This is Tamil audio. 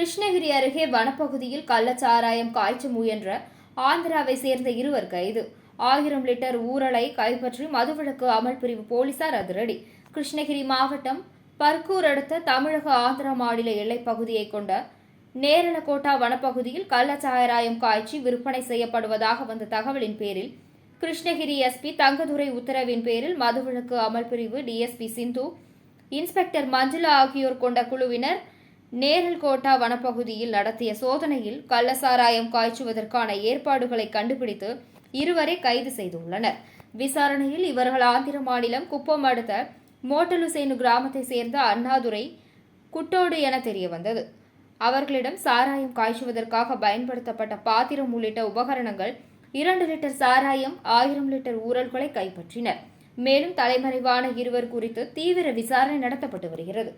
கிருஷ்ணகிரி அருகே வனப்பகுதியில் கள்ளச்சாராயம் காய்ச்ச முயன்ற ஆந்திராவை சேர்ந்த இருவர் கைது. ஆயிரம் லிட்டர் ஊரலை கைப்பற்றி மதுவிலக்கு அமல் பிரிவு போலீசார் அதிரடி. கிருஷ்ணகிரி மாவட்டம் பர்கூர் அடுத்த தமிழக ஆந்திரா மாநில எல்லைப் பகுதியை கொண்ட நேரலகோட்டா வனப்பகுதியில் கள்ளச்சாராயம் காய்ச்சி விற்பனை செய்யப்படுவதாக வந்த தகவலின் பேரில் கிருஷ்ணகிரி எஸ்பி தங்கதுரை உத்தரவின் பேரில் மதுவிலக்கு அமல் பிரிவு டிஎஸ்பி சிந்து இன்ஸ்பெக்டர் மஞ்சுளா ஆகியோர் கொண்ட குழுவினர் நேரல்கோட்டா வனப்பகுதியில் நடத்திய சோதனையில் கள்ளசாராயம் காய்ச்சுவதற்கான ஏற்பாடுகளை கண்டுபிடித்து இருவரை கைது செய்துள்ளனர். விசாரணையில் இவர்கள் ஆந்திர மாநிலம் குப்பம் அடுத்த மோட்டலுசேனு கிராமத்தை சேர்ந்த அண்ணாதுரை குட்டோடு என தெரிய வந்தது அவர்களிடம் சாராயம் காய்ச்சுவதற்காக பயன்படுத்தப்பட்ட பாத்திரம் உள்ளிட்ட உபகரணங்கள் இரண்டு லிட்டர் சாராயம் ஆயிரம் லிட்டர் ஊரல்களை கைப்பற்றினர் மேலும் தலைமறைவான இருவர் குறித்து தீவிர விசாரணை நடத்தப்பட்டு வருகிறது.